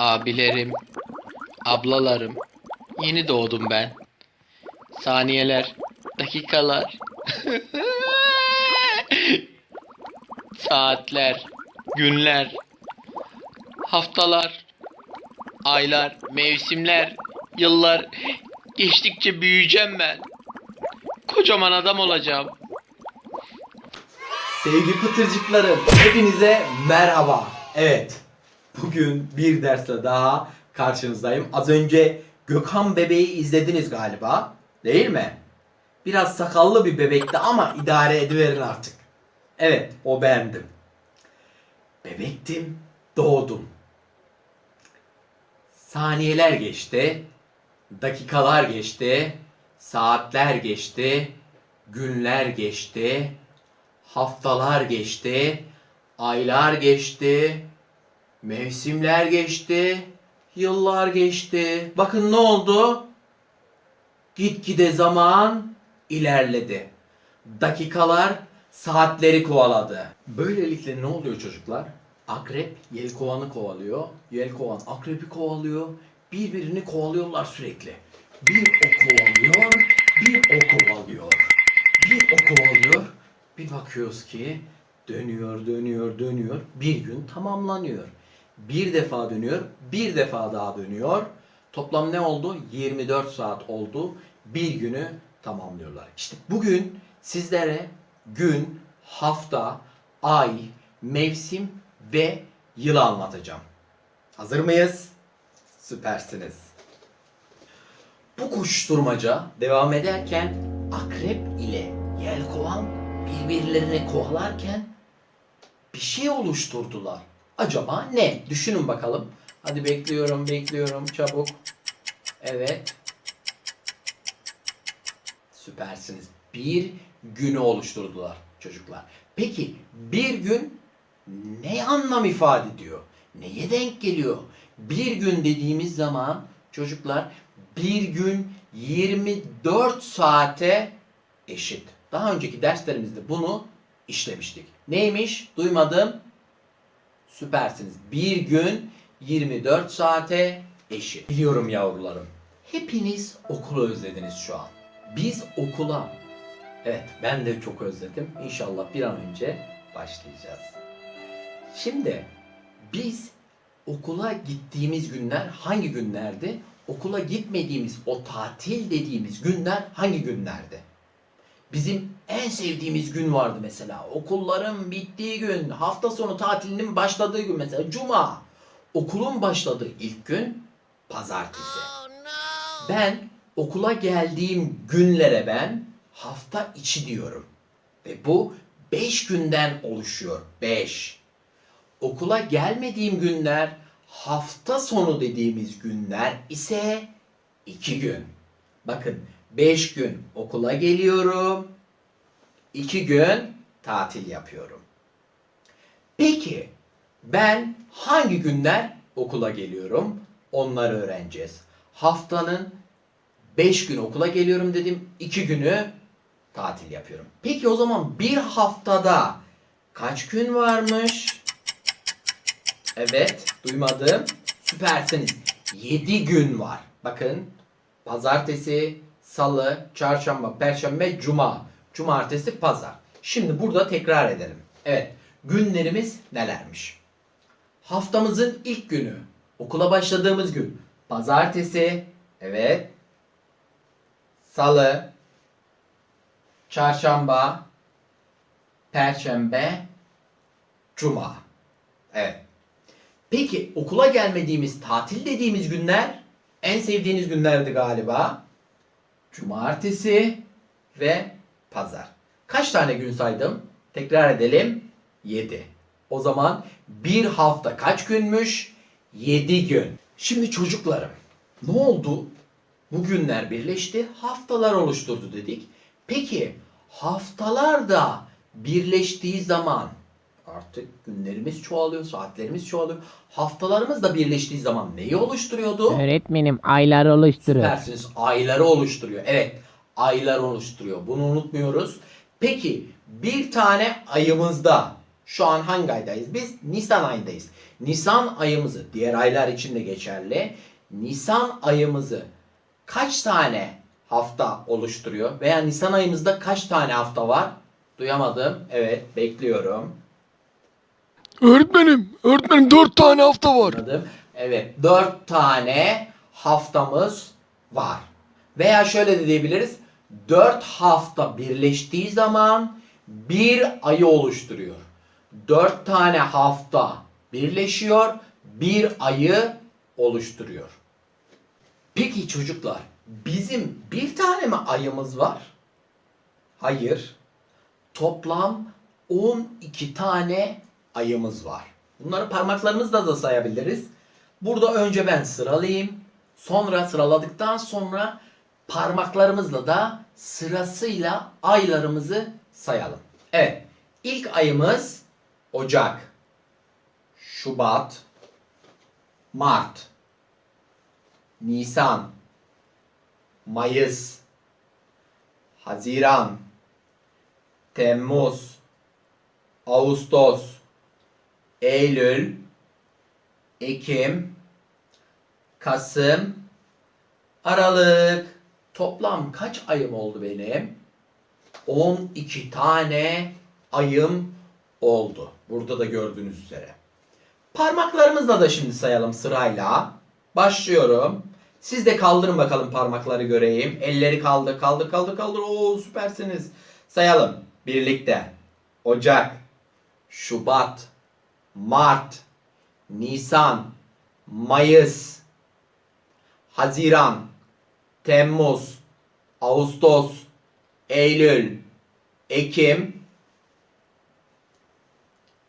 abilerim, ablalarım. Yeni doğdum ben. Saniyeler, dakikalar, saatler, günler, haftalar, aylar, mevsimler, yıllar geçtikçe büyüyeceğim ben. Kocaman adam olacağım. Sevgili pıtırcıklarım, hepinize merhaba. Evet, bugün bir dersle daha karşınızdayım. Az önce Gökhan bebeği izlediniz galiba, değil mi? Biraz sakallı bir bebekti ama idare ediverin artık. Evet, o bendim. Bebektim, doğdum. Saniyeler geçti, dakikalar geçti, saatler geçti, günler geçti, haftalar geçti, aylar geçti, mevsimler geçti, yıllar geçti. Bakın ne oldu? Gitgide zaman ilerledi. Dakikalar saatleri kovaladı. Böylelikle ne oluyor çocuklar? Akrep yelkovanı kovalıyor. Yelkovan akrebi kovalıyor. Birbirini kovalıyorlar sürekli. Bir o kovalıyor, bir o kovalıyor. Bir o kovalıyor. Bir bakıyoruz ki dönüyor, dönüyor, dönüyor. Bir gün tamamlanıyor. Bir defa dönüyor, bir defa daha dönüyor. Toplam ne oldu? 24 saat oldu. Bir günü tamamlıyorlar. İşte bugün sizlere gün, hafta, ay, mevsim ve yılı anlatacağım. Hazır mıyız? Süpersiniz. Bu koşturmaca devam ederken akrep ile yelkovan birbirlerini kovalarken bir şey oluşturdular. Acaba ne? Düşünün bakalım. Hadi bekliyorum, bekliyorum. Çabuk. Evet. Süpersiniz. Bir günü oluşturdular çocuklar. Peki bir gün ne anlam ifade ediyor? Neye denk geliyor? Bir gün dediğimiz zaman çocuklar bir gün 24 saate eşit. Daha önceki derslerimizde bunu işlemiştik. Neymiş? Duymadım. Süpersiniz. Bir gün 24 saate eşit. Biliyorum yavrularım. Hepiniz okulu özlediniz şu an. Biz okula Evet ben de çok özledim. İnşallah bir an önce başlayacağız. Şimdi biz okula gittiğimiz günler hangi günlerdi? Okula gitmediğimiz o tatil dediğimiz günler hangi günlerdi? Bizim en sevdiğimiz gün vardı mesela. Okulların bittiği gün, hafta sonu tatilinin başladığı gün mesela cuma. Okulun başladığı ilk gün pazartesi. Ben okula geldiğim günlere ben hafta içi diyorum. Ve bu 5 günden oluşuyor. 5. Okula gelmediğim günler hafta sonu dediğimiz günler ise 2 gün. Bakın 5 gün okula geliyorum. 2 gün tatil yapıyorum. Peki ben hangi günler okula geliyorum? Onları öğreneceğiz. Haftanın 5 gün okula geliyorum dedim. 2 günü tatil yapıyorum. Peki o zaman bir haftada kaç gün varmış? Evet, duymadım. Süpersiniz. 7 gün var. Bakın. Pazartesi, salı, çarşamba, perşembe, cuma. Cumartesi, pazar. Şimdi burada tekrar edelim. Evet, günlerimiz nelermiş? Haftamızın ilk günü, okula başladığımız gün. Pazartesi, evet. Salı, çarşamba, perşembe, cuma. Evet. Peki okula gelmediğimiz, tatil dediğimiz günler en sevdiğiniz günlerdi galiba. Cumartesi ve pazar. Kaç tane gün saydım? Tekrar edelim. 7. O zaman bir hafta kaç günmüş? 7 gün. Şimdi çocuklarım ne oldu? Bu günler birleşti, haftalar oluşturdu dedik. Peki haftalar da birleştiği zaman artık günlerimiz çoğalıyor, saatlerimiz çoğalıyor. Haftalarımız da birleştiği zaman neyi oluşturuyordu? Öğretmenim aylar oluşturur. Süpersiniz. Ayları oluşturuyor. Evet. Aylar oluşturuyor. Bunu unutmuyoruz. Peki bir tane ayımızda şu an hangi aydayız? Biz Nisan ayındayız. Nisan ayımızı, diğer aylar için de geçerli. Nisan ayımızı kaç tane hafta oluşturuyor? Veya Nisan ayımızda kaç tane hafta var? Duyamadım. Evet, bekliyorum. Öğretmenim, öğretmenim dört tane hafta var. Evet, 4 tane haftamız var. Veya şöyle de diyebiliriz. 4 hafta birleştiği zaman bir ayı oluşturuyor. 4 tane hafta birleşiyor, bir ayı oluşturuyor. Peki çocuklar, bizim bir tane mi ayımız var? Hayır. Toplam 12 tane ayımız var. Bunları parmaklarımızla da sayabiliriz. Burada önce ben sıralayayım. Sonra sıraladıktan sonra parmaklarımızla da sırasıyla aylarımızı sayalım. Evet. İlk ayımız Ocak, Şubat, Mart, Nisan, Mayıs, Haziran, Temmuz, Ağustos, Eylül, Ekim, Kasım, Aralık. Toplam kaç ayım oldu benim? 12 tane ayım oldu. Burada da gördüğünüz üzere. Parmaklarımızla da şimdi sayalım sırayla. Başlıyorum. Siz de kaldırın bakalım parmakları göreyim. Elleri kaldır, kaldır, kaldır, kaldır. Oo süpersiniz. Sayalım birlikte. Ocak, Şubat, Mart, Nisan, Mayıs, Haziran, Temmuz, Ağustos, Eylül, Ekim,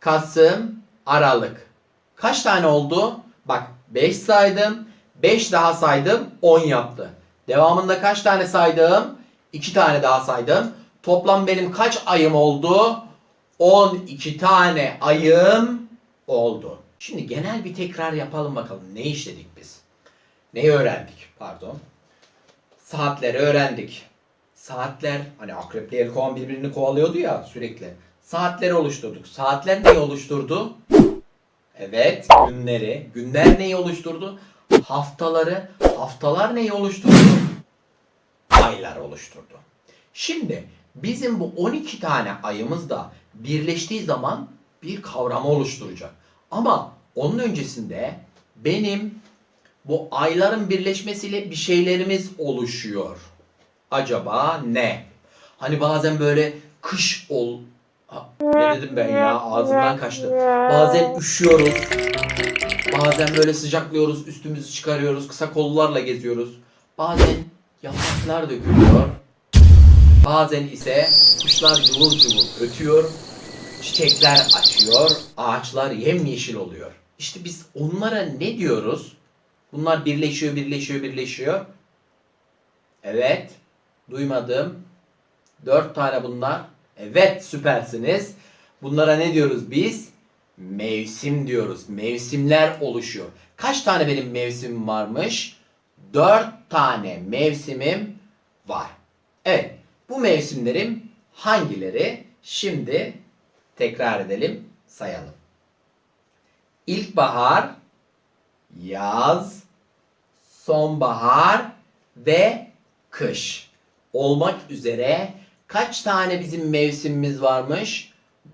Kasım, Aralık. Kaç tane oldu? Bak 5 saydım. 5 daha saydım. 10 yaptı. Devamında kaç tane saydım? 2 tane daha saydım. Toplam benim kaç ayım oldu? 12 tane ayım oldu. Şimdi genel bir tekrar yapalım bakalım. Ne işledik biz? Neyi öğrendik? Pardon. Saatleri öğrendik. Saatler hani akrepli yelkovan birbirini kovalıyordu ya sürekli. Saatleri oluşturduk. Saatler neyi oluşturdu? Evet, günleri. Günler neyi oluşturdu? Haftaları. Haftalar neyi oluşturdu? Aylar oluşturdu. Şimdi bizim bu 12 tane ayımız da birleştiği zaman bir kavramı oluşturacak. Ama onun öncesinde benim bu ayların birleşmesiyle bir şeylerimiz oluşuyor. Acaba ne? Hani bazen böyle kış ol... Ha, ne dedim ben ya? Ağzımdan kaçtı. Bazen üşüyoruz. Bazen böyle sıcaklıyoruz, üstümüzü çıkarıyoruz, kısa kollarla geziyoruz. Bazen yapraklar dökülüyor. Bazen ise kuşlar cıvıl cıvıl ötüyor. Çiçekler açıyor, ağaçlar yemyeşil oluyor. İşte biz onlara ne diyoruz? Bunlar birleşiyor, birleşiyor, birleşiyor. Evet, duymadım. Dört tane bunlar. Evet, süpersiniz. Bunlara ne diyoruz biz? Mevsim diyoruz. Mevsimler oluşuyor. Kaç tane benim mevsimim varmış? Dört tane mevsimim var. Evet, bu mevsimlerim hangileri? Şimdi tekrar edelim, sayalım. İlkbahar, yaz, sonbahar ve kış olmak üzere kaç tane bizim mevsimimiz varmış?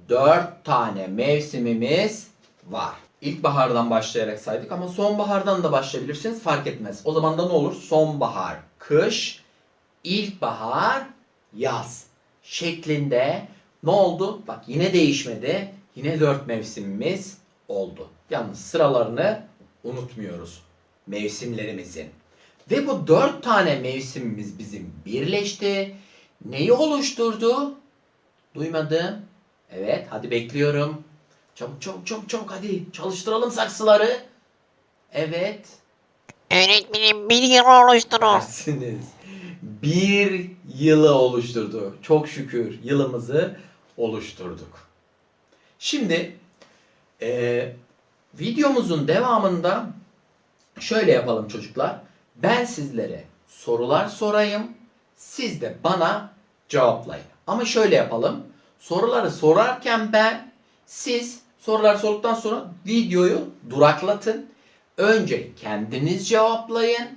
Dört tane mevsimimiz var. İlkbahardan başlayarak saydık ama sonbahardan da başlayabilirsiniz fark etmez. O zaman da ne olur? Sonbahar, kış, ilkbahar, yaz şeklinde ne oldu? Bak yine değişmedi. Yine dört mevsimimiz oldu. Yalnız sıralarını unutmuyoruz. Mevsimlerimizin. Ve bu dört tane mevsimimiz bizim birleşti. Neyi oluşturdu? Duymadım. Evet hadi bekliyorum. Çabuk çabuk çabuk çabuk hadi çalıştıralım saksıları. Evet. Öğretmenim bir yıl oluşturun. Dersiniz. Bir yılı oluşturdu. Çok şükür yılımızı oluşturduk. Şimdi eee, videomuzun devamında şöyle yapalım çocuklar. Ben sizlere sorular sorayım. Siz de bana cevaplayın. Ama şöyle yapalım. Soruları sorarken ben, siz Sorular sorduktan sonra videoyu duraklatın. Önce kendiniz cevaplayın.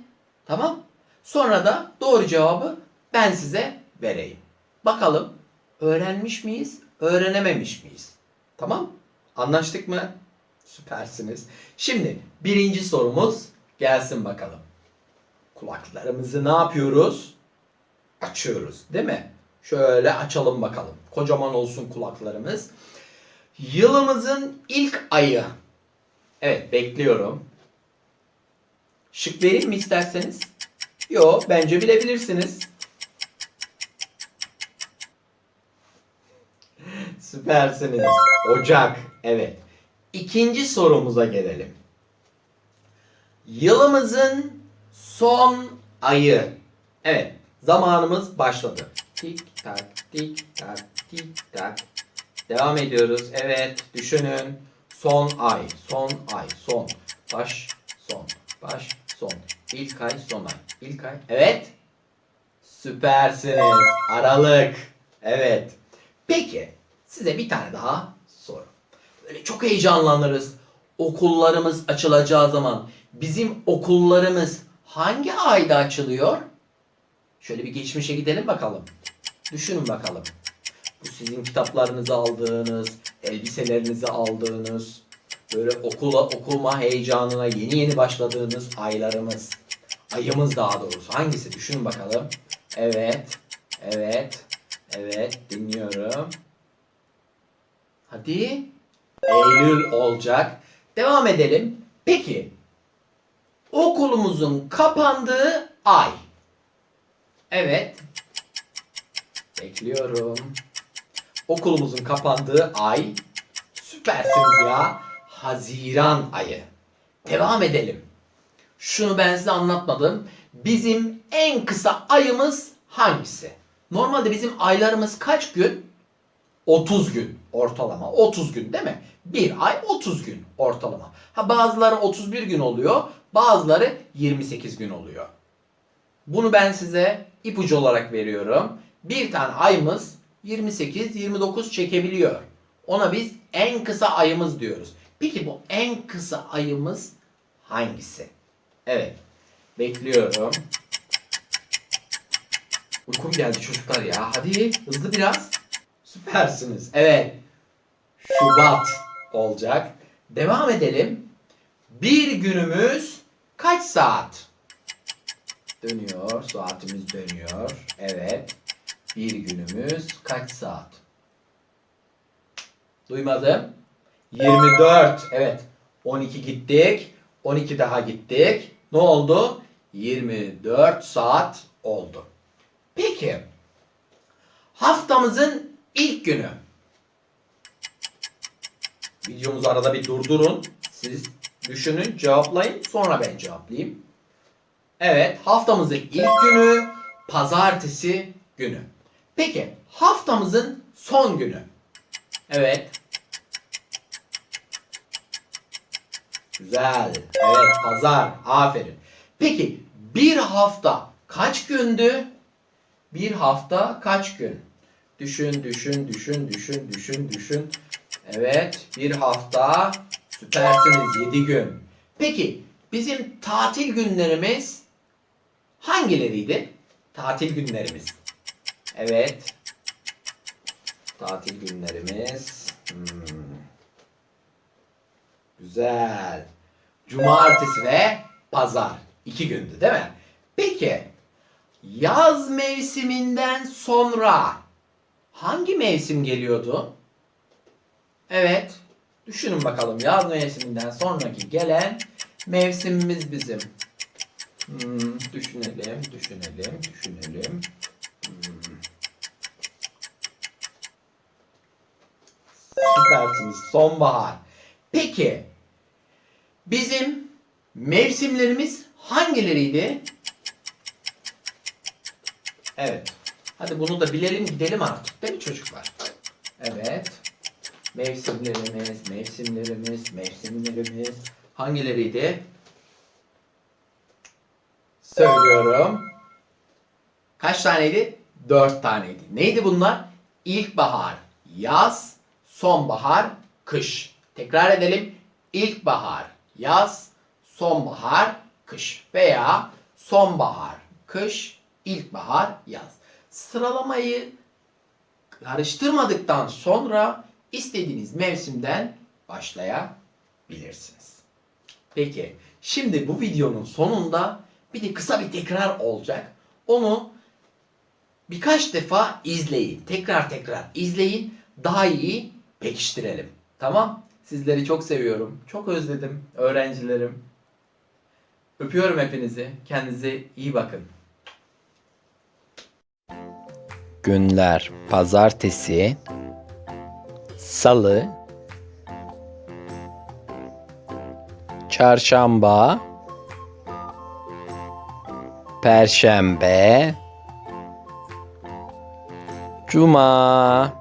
Tamam? Sonra da doğru cevabı ben size vereyim. Bakalım öğrenmiş miyiz, öğrenememiş miyiz? Tamam? Anlaştık mı? Süpersiniz. Şimdi birinci sorumuz gelsin bakalım. Kulaklarımızı ne yapıyoruz? Açıyoruz, değil mi? Şöyle açalım bakalım. Kocaman olsun kulaklarımız. Yılımızın ilk ayı. Evet, bekliyorum. Şık vereyim mi isterseniz? Yo, bence bilebilirsiniz. Süpersiniz. Ocak. Evet. İkinci sorumuza gelelim. Yılımızın son ayı. Evet. Zamanımız başladı. Tik tak tik tak tik tak. Devam ediyoruz. Evet. Düşünün. Son ay. Son ay. Son. Baş. Son. Baş. Son. İlk ay. Son ay. İlk ay. Evet. Süpersiniz. Aralık. Evet. Peki. Size bir tane daha soru. Böyle çok heyecanlanırız. Okullarımız açılacağı zaman bizim okullarımız hangi ayda açılıyor? Şöyle bir geçmişe gidelim bakalım. Düşünün bakalım. Bu sizin kitaplarınızı aldığınız, elbiselerinizi aldığınız, böyle okula okuma heyecanına yeni yeni başladığınız aylarımız. Ayımız daha doğrusu. Hangisi? Düşünün bakalım. Evet. Evet. Evet. Dinliyorum. Hadi. Eylül olacak. Devam edelim. Peki. Okulumuzun kapandığı ay. Evet. Bekliyorum. Okulumuzun kapandığı ay. Süpersiniz ya. Haziran ayı. Devam edelim. Şunu ben size anlatmadım. Bizim en kısa ayımız hangisi? Normalde bizim aylarımız kaç gün? 30 gün ortalama. 30 gün değil mi? Bir ay 30 gün ortalama. Ha bazıları 31 gün oluyor. Bazıları 28 gün oluyor. Bunu ben size ipucu olarak veriyorum. Bir tane ayımız 28-29 çekebiliyor. Ona biz en kısa ayımız diyoruz. Peki bu en kısa ayımız hangisi? Evet. Bekliyorum. Uykum geldi çocuklar ya. Hadi hızlı biraz. Süpersiniz. Evet. Şubat olacak. Devam edelim. Bir günümüz kaç saat? Dönüyor. Saatimiz dönüyor. Evet. Bir günümüz kaç saat? Duymadım. 24. Evet. 12 gittik. 12 daha gittik. Ne oldu? 24 saat oldu. Peki. Haftamızın ilk günü. Videomuzu arada bir durdurun. Siz düşünün, cevaplayın. Sonra ben cevaplayayım. Evet, haftamızın ilk günü pazartesi günü. Peki, haftamızın son günü. Evet. Güzel. Evet, pazar. Aferin. Peki, bir hafta kaç gündü? Bir hafta kaç gün? Düşün, düşün, düşün, düşün, düşün, düşün. Evet, bir hafta süpersiniz 7 gün. Peki, bizim tatil günlerimiz hangileriydi? Tatil günlerimiz. Evet. Tatil günlerimiz. Hmm. Güzel. Cumartesi ve pazar. iki gündü değil mi? Peki, yaz mevsiminden sonra hangi mevsim geliyordu? Evet. Düşünün bakalım yaz mevsiminden sonraki gelen mevsimimiz bizim. Hmm, düşünelim, düşünelim, düşünelim. Hmm. Süpersiniz. Sonbahar. Peki bizim mevsimlerimiz hangileriydi? Evet. Hadi bunu da bilelim gidelim artık değil mi çocuklar? Evet. Mevsimlerimiz, mevsimlerimiz, mevsimlerimiz hangileriydi? Söylüyorum. Kaç taneydi? Dört taneydi. Neydi bunlar? İlkbahar, yaz, sonbahar, kış. Tekrar edelim. İlkbahar, yaz, sonbahar, kış veya sonbahar, kış, ilkbahar, yaz. Sıralamayı karıştırmadıktan sonra istediğiniz mevsimden başlayabilirsiniz. Peki, şimdi bu videonun sonunda bir de kısa bir tekrar olacak. Onu birkaç defa izleyin. Tekrar tekrar izleyin. Daha iyi pekiştirelim. Tamam? Sizleri çok seviyorum. Çok özledim öğrencilerim. Öpüyorum hepinizi. Kendinize iyi bakın. Günler pazartesi, salı, çarşamba, perşembe, cuma,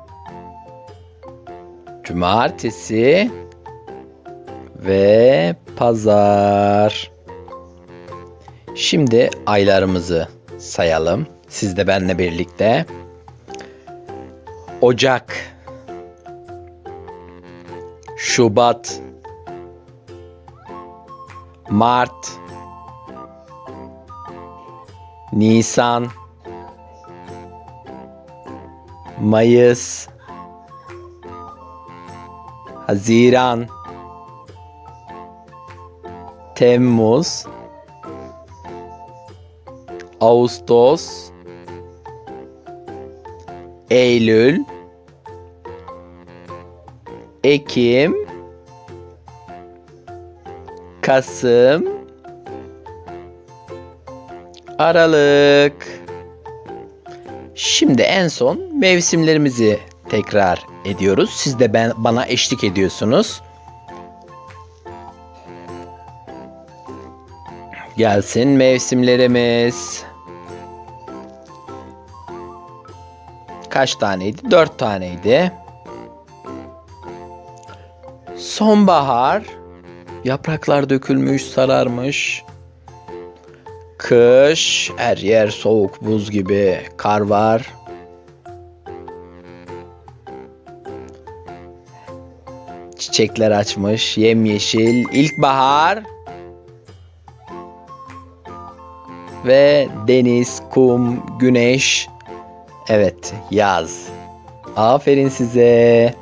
cumartesi ve pazar. Şimdi aylarımızı sayalım. Siz de benimle birlikte. Ocak, Şubat, Mart, Nisan, Mayıs, Haziran, Temmuz, Ağustos, Eylül, Ekim, Kasım, Aralık. Şimdi en son mevsimlerimizi tekrar ediyoruz. Siz de ben bana eşlik ediyorsunuz. Gelsin mevsimlerimiz. Kaç taneydi? Dört taneydi. Sonbahar. Yapraklar dökülmüş, sararmış. Kış. Her yer soğuk, buz gibi. Kar var. Çiçekler açmış, yemyeşil. İlkbahar. Ve deniz, kum, güneş. Evet, yaz. Aferin size.